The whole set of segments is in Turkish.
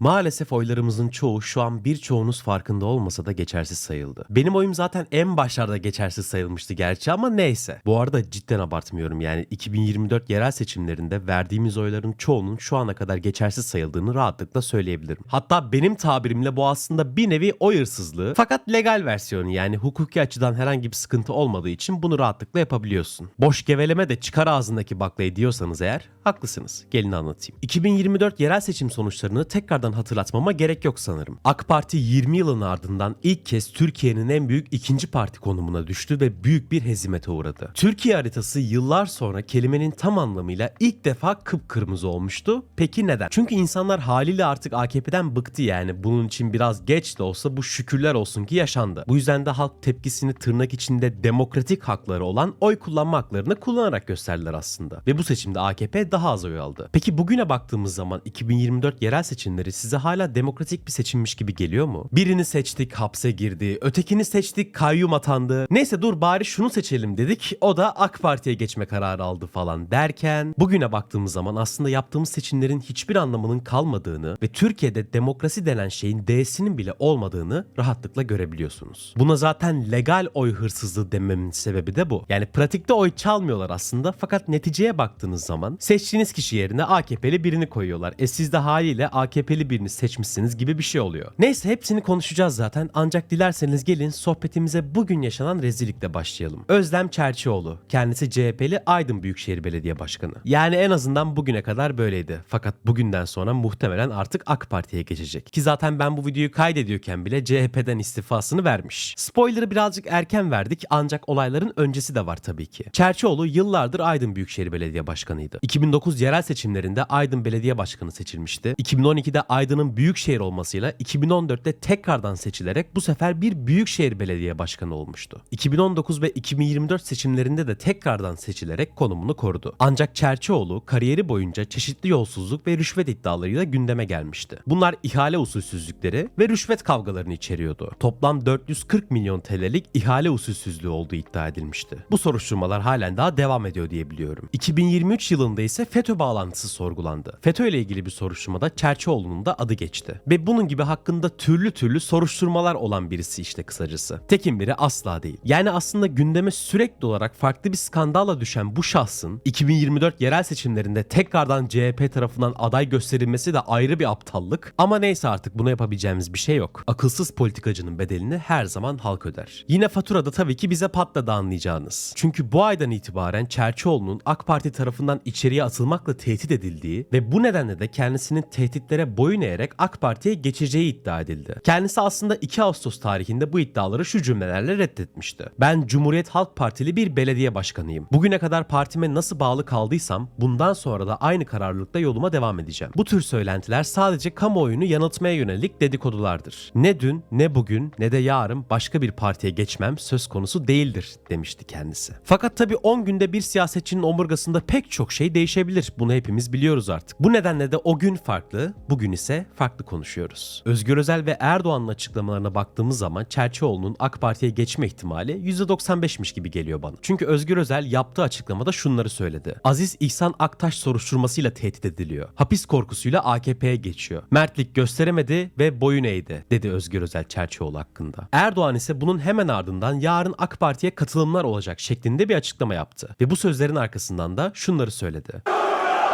Maalesef oylarımızın çoğu şu an birçoğunuz farkında olmasa da geçersiz sayıldı. Benim oyum zaten en başlarda geçersiz sayılmıştı gerçi ama neyse. Bu arada cidden abartmıyorum yani 2024 yerel seçimlerinde verdiğimiz oyların çoğunun şu ana kadar geçersiz sayıldığını rahatlıkla söyleyebilirim. Hatta benim tabirimle bu aslında bir nevi oy hırsızlığı fakat legal versiyonu yani hukuki açıdan herhangi bir sıkıntı olmadığı için bunu rahatlıkla yapabiliyorsun. Boş geveleme de çıkar ağzındaki baklayı diyorsanız eğer haklısınız. Gelin anlatayım. 2024 yerel seçim sonuçlarını tekrardan hatırlatmama gerek yok sanırım. AK Parti 20 yılın ardından ilk kez Türkiye'nin en büyük ikinci parti konumuna düştü ve büyük bir hezimete uğradı. Türkiye haritası yıllar sonra kelimenin tam anlamıyla ilk defa kıpkırmızı olmuştu. Peki neden? Çünkü insanlar haliyle artık AKP'den bıktı yani. Bunun için biraz geç de olsa bu şükürler olsun ki yaşandı. Bu yüzden de halk tepkisini tırnak içinde demokratik hakları olan oy kullanma haklarını kullanarak gösterdiler aslında. Ve bu seçimde AKP daha az oy aldı. Peki bugüne baktığımız zaman 2024 yerel seçimleri size hala demokratik bir seçimmiş gibi geliyor mu? Birini seçtik hapse girdi, ötekini seçtik kayyum atandı. Neyse dur bari şunu seçelim dedik. O da AK Parti'ye geçme kararı aldı falan derken bugüne baktığımız zaman aslında yaptığımız seçimlerin hiçbir anlamının kalmadığını ve Türkiye'de demokrasi denen şeyin D'sinin bile olmadığını rahatlıkla görebiliyorsunuz. Buna zaten legal oy hırsızlığı dememin sebebi de bu. Yani pratikte oy çalmıyorlar aslında fakat neticeye baktığınız zaman seçtiğiniz kişi yerine AKP'li birini koyuyorlar. E siz de haliyle AKP'li birini seçmişsiniz gibi bir şey oluyor. Neyse hepsini konuşacağız zaten ancak dilerseniz gelin sohbetimize bugün yaşanan rezillikle başlayalım. Özlem Çerçioğlu. Kendisi CHP'li Aydın Büyükşehir Belediye Başkanı. Yani en azından bugüne kadar böyleydi. Fakat bugünden sonra muhtemelen artık AK Parti'ye geçecek. Ki zaten ben bu videoyu kaydediyorken bile CHP'den istifasını vermiş. Spoiler'ı birazcık erken verdik ancak olayların öncesi de var tabii ki. Çerçioğlu yıllardır Aydın Büyükşehir Belediye Başkanıydı. 2009 yerel seçimlerinde Aydın Belediye Başkanı seçilmişti. 2012'de Aydın'ın büyükşehir olmasıyla 2014'te tekrardan seçilerek bu sefer bir büyükşehir belediye başkanı olmuştu. 2019 ve 2024 seçimlerinde de tekrardan seçilerek konumunu korudu. Ancak Çerçioğlu kariyeri boyunca çeşitli yolsuzluk ve rüşvet iddialarıyla gündeme gelmişti. Bunlar ihale usulsüzlükleri ve rüşvet kavgalarını içeriyordu. Toplam 440 milyon TL'lik ihale usulsüzlüğü olduğu iddia edilmişti. Bu soruşturmalar halen daha devam ediyor diye biliyorum. 2023 yılında ise FETÖ bağlantısı sorgulandı. FETÖ ile ilgili bir soruşturmada Çerçioğlu'nun da adı geçti. Ve bunun gibi hakkında türlü türlü soruşturmalar olan birisi işte kısacası. Tekin biri asla değil. Yani aslında gündeme sürekli olarak farklı bir skandala düşen bu şahsın 2024 yerel seçimlerinde tekrardan CHP tarafından aday gösterilmesi de ayrı bir aptallık. Ama neyse artık buna yapabileceğimiz bir şey yok. Akılsız politikacının bedelini her zaman halk öder. Yine faturada tabii ki bize patladı anlayacağınız. Çünkü bu aydan itibaren Çerçioğlu'nun AK Parti tarafından içeriye atılmakla tehdit edildiği ve bu nedenle de kendisinin tehditlere boyun eğerek AK Parti'ye geçeceği iddia edildi. Kendisi aslında 2 Ağustos tarihinde bu iddiaları şu cümlelerle reddetmişti. Ben Cumhuriyet Halk Partili bir belediye başkanıyım. Bugüne kadar partime nasıl bağlı kaldıysam bundan sonra da aynı kararlılıkla yoluma devam edeceğim. Bu tür söylentiler sadece kamuoyunu yanıltmaya yönelik dedikodulardır. Ne dün, ne bugün, ne de yarın başka bir partiye geçmem söz konusu değildir demişti kendisi. Fakat tabii 10 günde bir siyasetçinin omurgasında pek çok şey değişebilir. Bunu hepimiz biliyoruz artık. Bu nedenle de o gün farklı, bugün ise farklı konuşuyoruz. Özgür Özel ve Erdoğan'ın açıklamalarına baktığımız zaman Çerçioğlu'nun AK Parti'ye geçme ihtimali %95'miş gibi geliyor bana. Çünkü Özgür Özel yaptığı açıklamada şunları söyledi. Aziz İhsan Aktaş soruşturmasıyla tehdit ediliyor. Hapis korkusuyla AKP'ye geçiyor. Mertlik gösteremedi ve boyun eğdi dedi Özgür Özel Çerçioğlu hakkında. Erdoğan ise bunun hemen ardından yarın AK Parti'ye katılımlar olacak şeklinde bir açıklama yaptı. Ve bu sözlerin arkasından da şunları söyledi.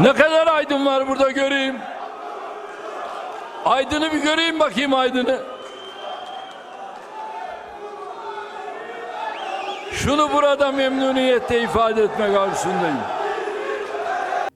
Ne kadar aydın var burada göreyim. Aydın'ı bir göreyim bakayım Aydın'ı. Şunu burada memnuniyetle ifade etmek arzusundayım.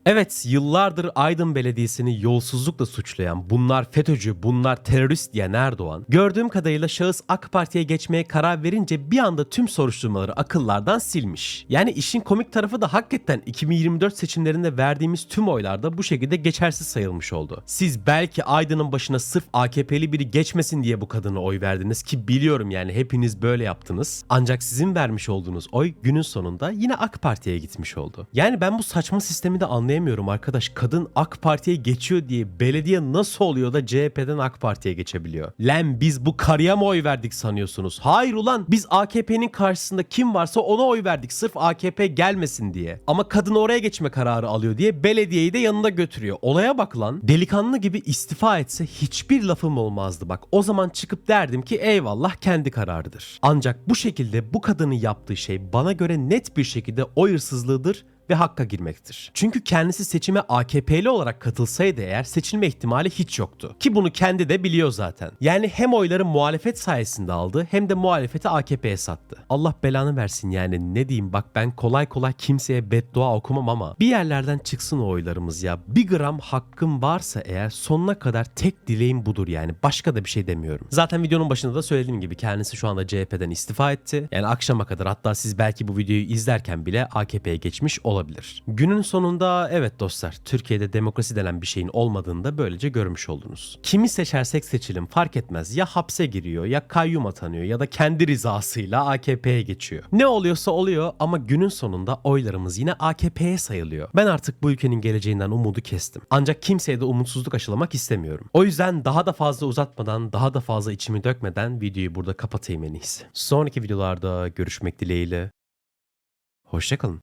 Evet yıllardır Aydın Belediyesi'ni yolsuzlukla suçlayan bunlar FETÖ'cü bunlar terörist diyen Erdoğan gördüğüm kadarıyla şahıs AK Parti'ye geçmeye karar verince bir anda tüm soruşturmaları akıllardan silmiş. Yani işin komik tarafı da hakikaten 2024 seçimlerinde verdiğimiz tüm oylarda bu şekilde geçersiz sayılmış oldu. Siz belki Aydın'ın başına sırf AKP'li biri geçmesin diye bu kadına oy verdiniz ki biliyorum yani hepiniz böyle yaptınız. Ancak sizin vermiş olduğunuz oy günün sonunda yine AK Parti'ye gitmiş oldu. Yani ben bu saçma sistemi de anlayamıyorum anlayamıyorum arkadaş. Kadın AK Parti'ye geçiyor diye belediye nasıl oluyor da CHP'den AK Parti'ye geçebiliyor? Lan biz bu karıya mı oy verdik sanıyorsunuz? Hayır ulan biz AKP'nin karşısında kim varsa ona oy verdik sırf AKP gelmesin diye. Ama kadın oraya geçme kararı alıyor diye belediyeyi de yanında götürüyor. Olaya bak lan. Delikanlı gibi istifa etse hiçbir lafım olmazdı bak. O zaman çıkıp derdim ki eyvallah kendi kararıdır. Ancak bu şekilde bu kadının yaptığı şey bana göre net bir şekilde oy hırsızlığıdır ve hakka girmektir. Çünkü kendisi seçime AKP'li olarak katılsaydı eğer seçilme ihtimali hiç yoktu. Ki bunu kendi de biliyor zaten. Yani hem oyları muhalefet sayesinde aldı hem de muhalefeti AKP'ye sattı. Allah belanı versin yani ne diyeyim bak ben kolay kolay kimseye beddua okumam ama bir yerlerden çıksın o oylarımız ya. Bir gram hakkım varsa eğer sonuna kadar tek dileğim budur yani. Başka da bir şey demiyorum. Zaten videonun başında da söylediğim gibi kendisi şu anda CHP'den istifa etti. Yani akşama kadar hatta siz belki bu videoyu izlerken bile AKP'ye geçmiş olabilir. Günün sonunda evet dostlar Türkiye'de demokrasi denen bir şeyin olmadığını da böylece görmüş oldunuz. Kimi seçersek seçelim fark etmez ya hapse giriyor ya kayyum atanıyor ya da kendi rızasıyla AKP'ye geçiyor. Ne oluyorsa oluyor ama günün sonunda oylarımız yine AKP'ye sayılıyor. Ben artık bu ülkenin geleceğinden umudu kestim. Ancak kimseye de umutsuzluk aşılamak istemiyorum. O yüzden daha da fazla uzatmadan, daha da fazla içimi dökmeden videoyu burada kapatayım en iyisi. Sonraki videolarda görüşmek dileğiyle. Hoşçakalın.